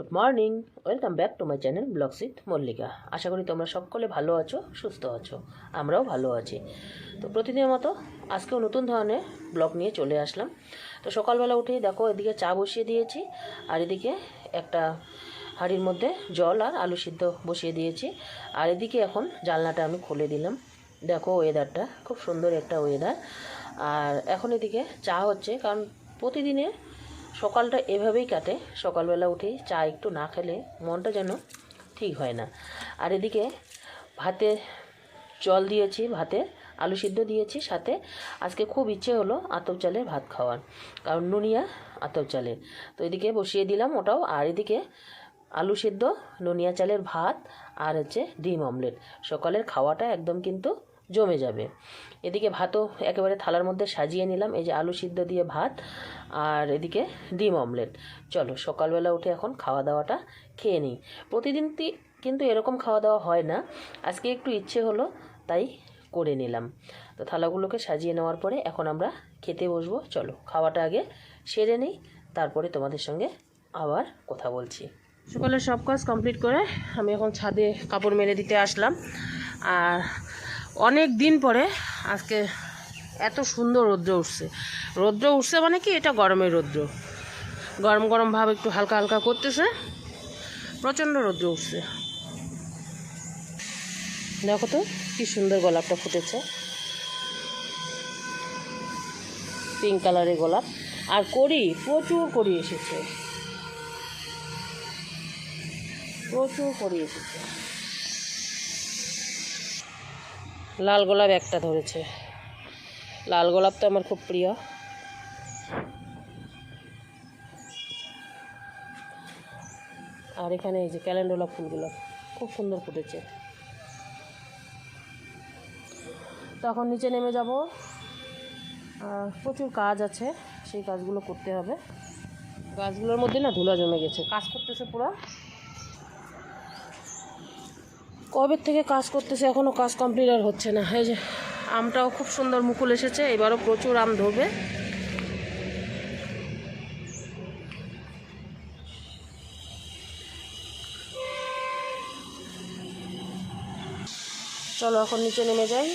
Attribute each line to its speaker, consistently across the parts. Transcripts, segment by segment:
Speaker 1: Good morning welcome back to my channel ব্লগসিট Mallika আশা করি তোমরা সকলে ভালো আছো, সুস্থ আছো। আমরাও ভালো আছি। তো প্রতিদিনের মতো আজকেও নতুন ধরনের ব্লগ নিয়ে চলে আসলাম। তো সকালবেলা উঠেই দেখো, এদিকে চা বসিয়ে দিয়েছি, আর এদিকে একটা হাঁড়ির মধ্যে জল আর আলু সিদ্ধ বসিয়ে দিয়েছি। আর এদিকে এখন জানলাটা আমি খুলে দিলাম। দেখো ওয়েদারটা খুব সুন্দর একটা ওয়েদার আর এখন এদিকে চা হচ্ছে, কারণ প্রতিদিনে সকালটা এভাবেই কাটে। সকালবেলা উঠেই চা একটু না খেলে মনটা যেন ঠিক হয় না। আর এদিকে ভাতে জল দিয়েছি, ভাতে আলু সিদ্ধ দিয়েছি, সাথে আজকে খুব ইচ্ছে হলো আতপ চালের ভাত খাওয়ার। কারণ নুনিয়া আতপ চালের। তো এদিকে বসিয়ে দিলাম ওটাও। আর এদিকে আলু সিদ্ধ, নুনিয়া চালের ভাত আর হচ্ছে ডিম অমলেট। সকালের খাওয়াটা একদম কিন্তু জমে যাবে। এদিকে ভাতও একেবারে থালার মধ্যে সাজিয়ে নিলাম। এই যে আলু সিদ্ধ দিয়ে ভাত আর এদিকে ডিম অমলেট। চলো, সকালবেলা উঠে এখন খাওয়া দাওয়াটা খেয়ে নিই। প্রতিদিন কিন্তু এরকম খাওয়া দাওয়া হয় না। আজকে একটু ইচ্ছে হলো, তাই করে নিলাম। তো থালাগুলোকে সাজিয়ে নেওয়ার পরে এখন আমরা খেতে বসবো। চলো, খাওয়াটা আগে সেরে নিই, তারপরে তোমাদের সঙ্গে আবার কথা বলছি। সকালে সব কাজ কমপ্লিট করে আমি এখন ছাদে কাপড় মেলে দিতে আসলাম। আর অনেক দিন পরে আজকে এত সুন্দর রৌদ্র উঠছে। রৌদ্র উঠছে মানে কি? এটা গরমের রৌদ্র। গরম গরম ভাব একটু হালকা হালকা করতেছে। প্রচণ্ড রৌদ্র উঠছে। দেখো তো, কি সুন্দর গোলাপটা ফুটেছে। পিঙ্ক কালারের গোলাপ। আর করি প্রচুর করি এসেছে। প্রচুর করি এসেছে। লাল গোলাপ একটা ধরেছে। লাল গোলাপ তো আমার খুব প্রিয়। আর এখানে এই যে ক্যালেন্ডোলা ফুলগুলো, খুব সুন্দর ফুটেছে। তখন নিচে নেমে যাব। প্রচুর কাজ আছে, সেই কাজগুলো করতে হবে। গাছগুলোর মধ্যে না ধুলা জমে গেছে, কাজ করতেছে পুরো। কবে থেকে কাজ করতেছে এখনও কাজ কমপ্লিট আর হচ্ছে না। এই যে আমটাও খুব সুন্দর মুকুল এসেছে, এবারও প্রচুর আম ধরবে। চলো এখন নিচে নেমে যাই।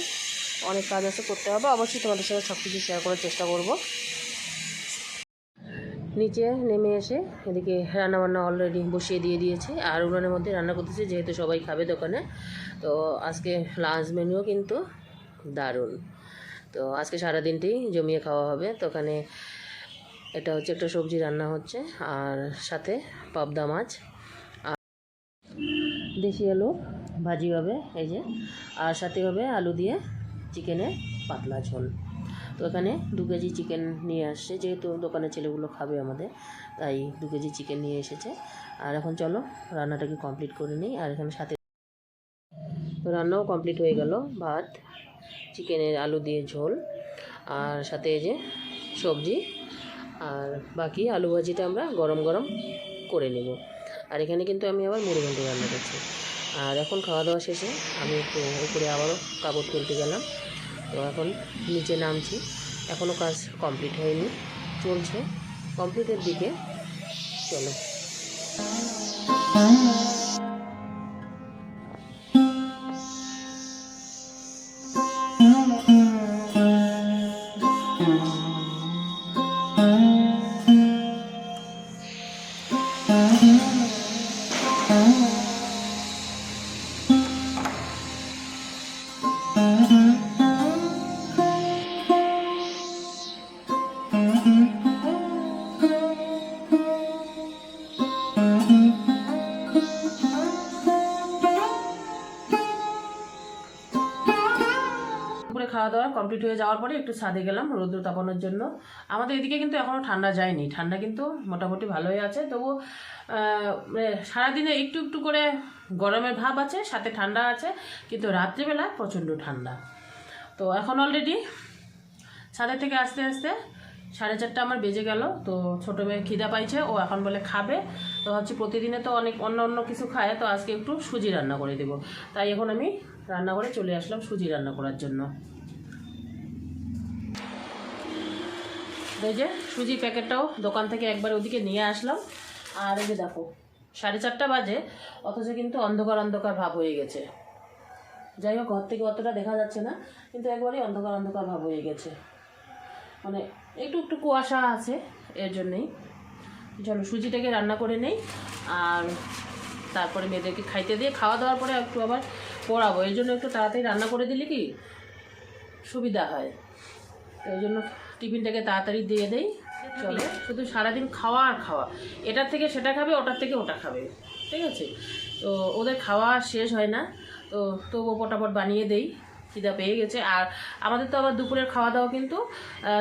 Speaker 1: অনেক কাজ আছে করতে হবে। অবশ্যই তোমাদের সাথে সব কিছু শেয়ার করার চেষ্টা করব। নিচে নেমে এসে এদিকে রান্নাবান্না অলরেডি বসিয়ে দিয়ে দিয়েছি। আর উনানের মধ্যে রান্না করতেছি, যেহেতু সবাই খাবে দোকানে। তো আজকে লাঞ্চ মেনুও কিন্তু দারুণ। তো আজকে সারাদিনটি জমিয়ে খাওয়া হবে। তো ওখানে এটা হচ্ছে একটা সবজি রান্না হচ্ছে, আর সাথে পাবদা মাছ। আর দেশি আলু ভাজি হবে, এই যে। আর সাথে হবে আলু দিয়ে চিকেনের পাতলা ঝোল। তো এখানে দু কেজি চিকেন নিয়ে আসছে, যেহেতু দোকানের ছেলেগুলো খাবে আমাদের, তাই দু কেজি চিকেন নিয়ে এসেছে। আর এখন চলো, রান্নাটাকে কমপ্লিট করে নিই, আর এখানে সাথে রান্নাও কমপ্লিট হয়ে গেল, ভাত, চিকেনের আলু দিয়ে ঝোল, আর সাথে যে সবজি, আর বাকি আলু ভাজিটা আমরা গরম গরম করে নেব। আর এখানে কিন্তু আমি আবার মুড়ি ঘন্ট রান্না করছি। আর এখন খাওয়া দাওয়া শেষে আমি একটু উপরে আবারও কাপড় তুলতে গেলাম। তো এখন নিচে নামছি। এখনও কাজ কমপ্লিট হয়নি চলছে। কমপ্লিটের দিকে চলো। দুপুরে খাওয়া দাওয়া কমপ্লিট হয়ে যাওয়ার পরে একটু ছাদে গেলাম রৌদ্র তাপানোর জন্য। আমাদের এদিকে কিন্তু এখনও ঠান্ডা যায়নি। ঠান্ডা কিন্তু মোটামুটি ভালোই আছে। তবু মানে সারাদিনে একটু একটু করে গরমের ভাব আছে, সাথে ঠান্ডা আছে, কিন্তু রাত্রিবেলা প্রচণ্ড ঠান্ডা। তো এখন অলরেডি ছাদের থেকে আস্তে আস্তে সাড়ে চারটা আমার বেজে গেল। তো ছোটো মেয়ে খিদা পাইছে, ও এখন বলে খাবে। তো হচ্ছে প্রতিদিনে তো অনেক অন্য অন্য কিছু খায়, তো আজকে একটু সুজি রান্না করে দেবো। তাই এখন আমি রান্না করে চলে আসলাম সুজি রান্না করার জন্য। এই যে সুজি প্যাকেটটাও দোকান থেকে একবার ওদিকে নিয়ে আসলাম। আর এই যে দেখো, সাড়ে চারটা বাজে, অথচ কিন্তু অন্ধকার অন্ধকার ভাব হয়ে গেছে। যাই হোক, ঘর থেকে অতটা দেখা যাচ্ছে না, কিন্তু একবারেই অন্ধকার অন্ধকার ভাব হয়ে গেছে। মানে একটু একটু কুয়াশা আছে এর জন্যেই। চলো সুজিটাকে রান্না করে নেই, আর তারপরে মেয়েদেরকে খাইতে দিয়ে খাওয়া দাওয়ার পরে একটু আবার পড়াবো। এর জন্য একটু তাড়াতাড়ি রান্না করে দিলে কি সুবিধা হয়। ওই জন্য টিফিনটাকে তাড়াতাড়ি দিয়ে দেই। চলো, শুধু সারাদিন খাওয়া আর খাওয়া। এটার থেকে সেটা খাবে ওটার থেকে ওটা খাবে, ঠিক আছে? তো ওদের খাওয়া শেষ হয় না। তো তবুও পটাপট বানিয়ে দেই, খিদা পেয়ে গেছে। আর আমাদের তো আবার দুপুরের খাওয়া দাওয়া কিন্তু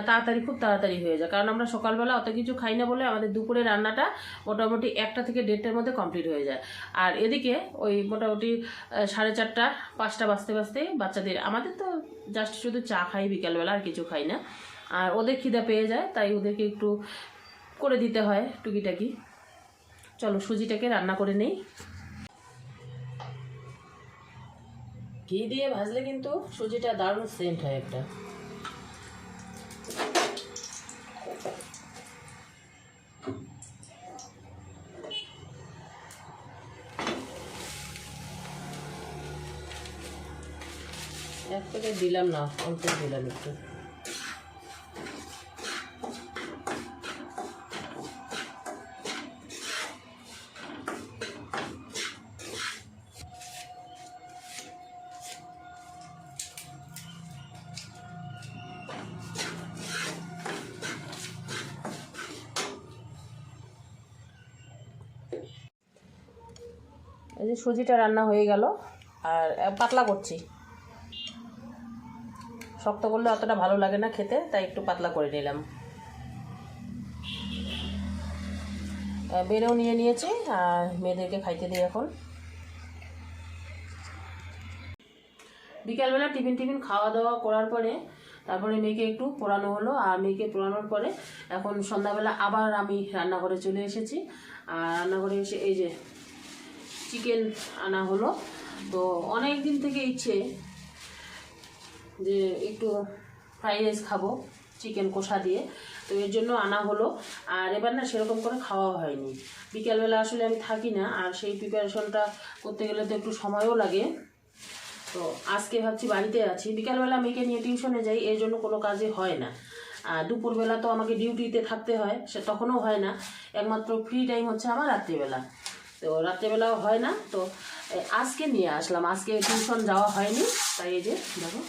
Speaker 1: তাড়াতাড়ি, খুব তাড়াতাড়ি হয়ে যায়। কারণ আমরা সকালবেলা অত কিছু খাই না বলে আমাদের দুপুরের রান্নাটা মোটামুটি একটা থেকে দেড়টার মধ্যে কমপ্লিট হয়ে যায়। আর এদিকে ওই মোটামুটি সাড়ে চারটা, পাঁচটা বাজতে বাজতে বাচ্চাদের, আমাদের তো জাস্ট শুধু চা খাই বিকালবেলা, আর কিছু খাই না। আর ওদের খিদা পেয়ে যায়, তাই ওদেরকে একটু করে দিতে হয় টুকিটাকি। চলো সুজিটাকে রান্না করে নেই। ঘি দিয়ে ভাজলে কিন্তু সুজিটা দারুণ সেন্ট হয় একটা। এক প্যাকেট দিলাম না, অল্প দিলাম একটু। এই যে সুজিটা রান্না হয়ে গেল, আর পাতলা করছি। শক্ত করলে অতটা ভালো লাগে না খেতে, তাই একটু পাতলা করে নিলাম। বেড়েও নিয়ে নিয়েছি, আর মেয়েদেরকে খাইতে দিই এখন। বিকালবেলা টিফিন টিফিন খাওয়া দাওয়া করার পরে, তারপরে মেয়েকে একটু পোড়ানো হলো, আর মেয়েকে পোড়ানোর পরে এখন সন্ধ্যাবেলা আবার আমি রান্নাঘরে চলে এসেছি। আর রান্নাঘরে এসে এই যে চিকেন আনা হলো। তো অনেক দিন থেকে ইচ্ছে যে একটু ফ্রাইড রাইস খাব চিকেন কষা দিয়ে। তো এর জন্য আনা হলো। আর এবার না সেরকম করে খাওয়া হয়নি। বিকালবেলা আসলে আমি থাকি না, আর সেই প্রিপারেশনটা করতে গেলে তো একটু সময়ও লাগে। তো আজকে ভাবছি বাড়িতে আছি। বিকালবেলা মেয়েকে নিয়ে টিউশনে যাই, এর জন্য কোনো কাজে হয় না। আর দুপুরবেলা তো আমাকে ডিউটিতে থাকতে হয়, সে তখনও হয় না। একমাত্র ফ্রি টাইম হচ্ছে আমার রাত্রিবেলা। তো রাত্রেবেলাও হয় না, তো আজকে নিয়ে আসলাম। আজকে টিউশন যাওয়া হয়নি, তাই এই যে, দেখো,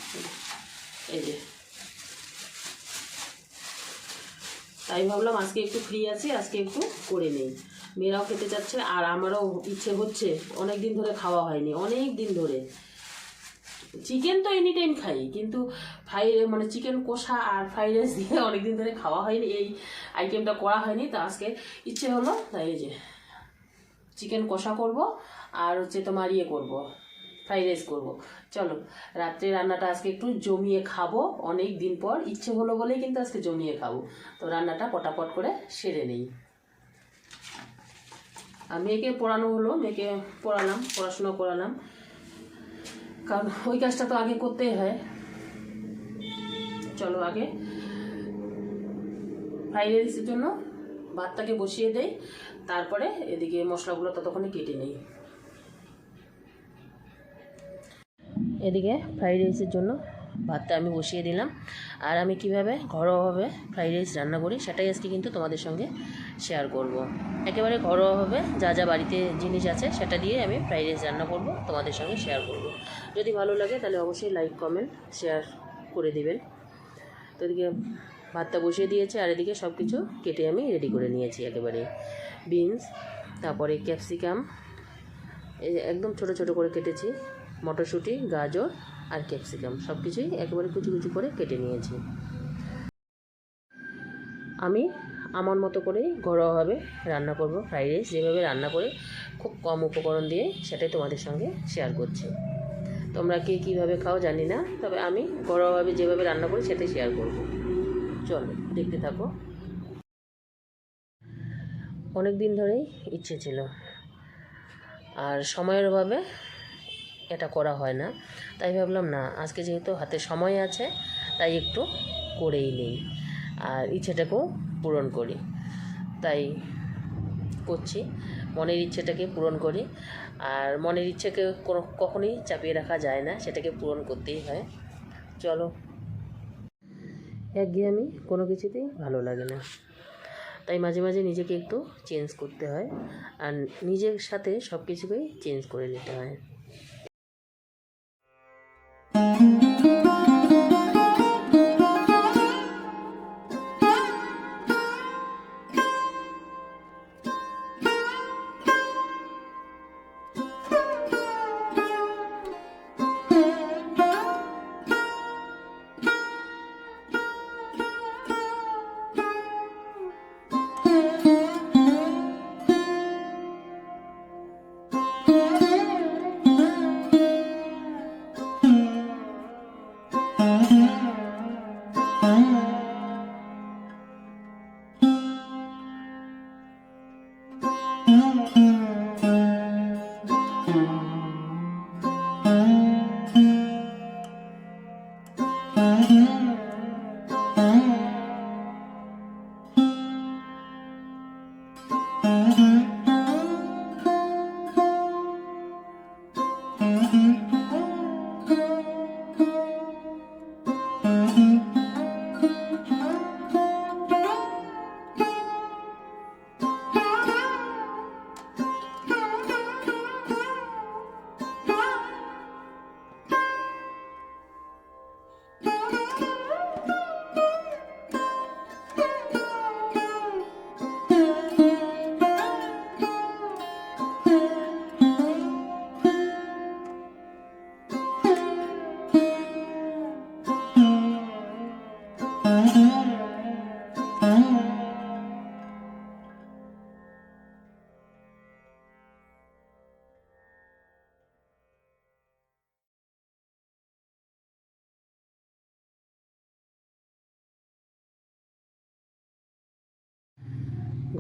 Speaker 1: এই যে তাই ভাবলাম আজকে একটু ফ্রি আছি, আজকে একটু করে নেই। মেয়েরাও খেতে চাচ্ছে, আর আমারও ইচ্ছে হচ্ছে অনেক দিন ধরে খাওয়া হয়নি অনেক দিন ধরে। চিকেন তো এনি টাইম খাই, কিন্তু ফ্রাই মানে চিকেন কষা আর ফ্রাইড রাইস দিয়ে অনেকদিন ধরে খাওয়া হয়নি, এই আইটেমটা করা হয়নি, তো আজকে ইচ্ছে হলো, তাই এই যে চিকেন কষা করব আর হচ্ছে তোমার ইয়ে করব ফ্রাইড রাইস করব। চলো, রাত্রে রান্নাটা আজকে একটু জমিয়ে খাব, অনেক দিন পর, ইচ্ছে হলো বলেই কিন্তু আজকে জমিয়ে খাব। তো রান্নাটা পটাপট করে সেরে নেই। আর মেয়েকে পড়ানো হলো, মেয়েকে পড়ালাম, পড়াশুনো করালাম। কারণ ওই কাজটা তো আগে করতেই হয়। চলো আগে ফ্রাইড রাইসের জন্য ভাতটাকে বসিয়ে দেই, তারপরে এদিকে মশলাগুলো ততক্ষণে কেটে নেই এদিকে ফ্রাইড রাইসের জন্য ভাতটা আমি বসিয়ে দিলাম আর আমি কীভাবে ঘরোয়াভাবে ফ্রাইড রাইস রান্না করি সেটাই আজকে কিন্তু তোমাদের সঙ্গে শেয়ার করব। একেবারে ঘরোয়াভাবে যা যা বাড়িতে জিনিস আছে সেটা দিয়ে আমি ফ্রাইড রাইস রান্না করব, তোমাদের সঙ্গে শেয়ার করব। যদি ভালো লাগে তাহলে অবশ্যই লাইক কমেন্ট শেয়ার করে দিবেন তো এদিকে ভাতটা বসিয়ে দিয়েছি আর এদিকে সব কিছু কেটে আমি রেডি করে নিয়েছি একেবারে। বিনস তারপরে ক্যাপসিকাম একদম ছোট ছোট করে কেটেছি। মটরশুঁটি, গাজর আর ক্যাপসিকাম সব কিছুই একেবারে কুচি কুচি করে কেটে নিয়েছি। আমি আমার মতো করেই ঘরোয়াভাবে রান্না করব ফ্রাইড রাইস যেভাবে রান্না করে খুব কম উপকরণ দিয়ে সেটাই তোমাদের সঙ্গে শেয়ার করছি। তোমরা কে কীভাবে খাও জানি না, তবে আমি ঘরোয়াভাবে যেভাবে রান্না করি সেটাই শেয়ার করব। চলো, দেখতে থাকো। অনেক দিন ধরেই ইচ্ছে ছিল। আর সময়ের অভাবে এটা করা হয় না। তাই ভাবলাম, না, আজকে যেহেতু হাতে সময় আছে, তাই একটু করেই নেই। আর ইচ্ছেটাকেও পূরণ করি। তাই করছি। মনের ইচ্ছেটাকে পূরণ করি। আর মনের ইচ্ছেকে কখনোই চাপিয়ে রাখা যায় না। সেটাকে পূরণ করতেই হয়। চলো। একঘেয়েমি কোনো কিছুতেই ভালো লাগে না। তাই মাঝে মাঝে নিজেকে একটু চেঞ্জ করতে হয় আর নিজের সাথে সব কিছুকেই চেঞ্জ করে নিতে হয়। Mm-hmm.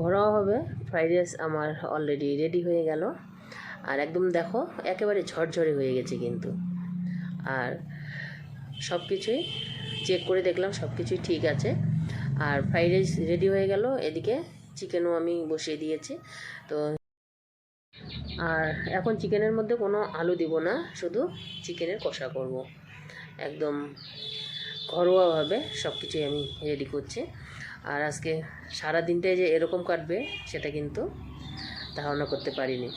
Speaker 1: ঘরোয়াভাবে ফ্রাইড রাইস আমার অলরেডি রেডি হয়ে গেল। আর একদম দেখো, একেবারে ঝরঝরে হয়ে গেছে কিন্তু। আর সব কিছুই চেক করে দেখলাম সব কিছুই ঠিক আছে। আর ফ্রাইড রাইস রেডি হয়ে গেল, এদিকে চিকেনও আমি বসিয়ে দিয়েছি। তো আর এখন চিকেনের মধ্যে কোনো আলু দিব না, শুধু চিকেনের কষা করব। একদম ঘরোয়াভাবে সব কিছুই আমি রেডি করছি। আর আজকে সারা দিনটাই যে এরকম কাটবে, সেটা কিন্তু ধারণা করতে পারিনি।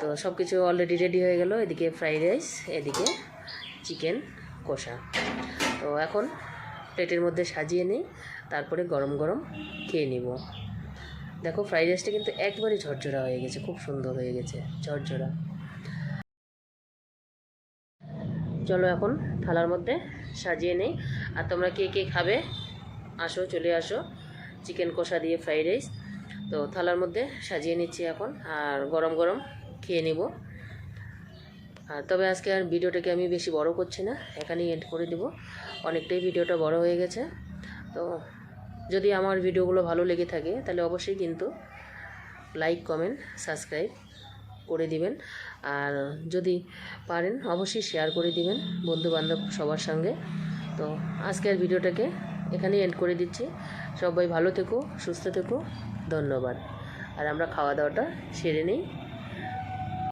Speaker 1: তো সব কিছু অলরেডি রেডি হয়ে গেল, এদিকে ফ্রাইড রাইস এদিকে চিকেন কষা। তো এখন প্লেটের মধ্যে সাজিয়ে নিই, তারপরে গরম গরম খেয়ে নিব। দেখো ফ্রাইড রাইসটা কিন্তু একবারে ঝরঝরা হয়ে গেছে, খুব সুন্দর হয়ে গেছে, ঝরঝরা। চলো এখন থালার মধ্যে সাজিয়ে নেই। আর তোমরা কে কে খাবে? আসো, চলে আসো। চিকেন কষা দিয়ে ফ্রাইড রাইস। তো থালার মধ্যে সাজিয়ে নিচ্ছি এখন, আর গরম গরম খেয়ে নিব। আর তবে আজকে আর ভিডিওটাকে আমি বেশি বড় করছি না, এখানেই এন্ড করে দেব। অনেকটাই ভিডিওটা বড় হয়ে গেছে। তো যদি আমার ভিডিওগুলো ভালো লেগে থাকে, তাহলে অবশ্যই কিন্তু লাইক কমেন্ট সাবস্ক্রাইব করে দিবেন। আর যদি পারেন, অবশ্যই শেয়ার করে দিবেন বন্ধু বান্ধব সবার সঙ্গে। তো আজকের ভিডিওটাকে এখানেই এন্ড করে দিচ্ছি। সবাই ভালো থেকো, সুস্থ থেকো, ধন্যবাদ। আর আমরা খাওয়া দাওয়াটা সেরে নিই।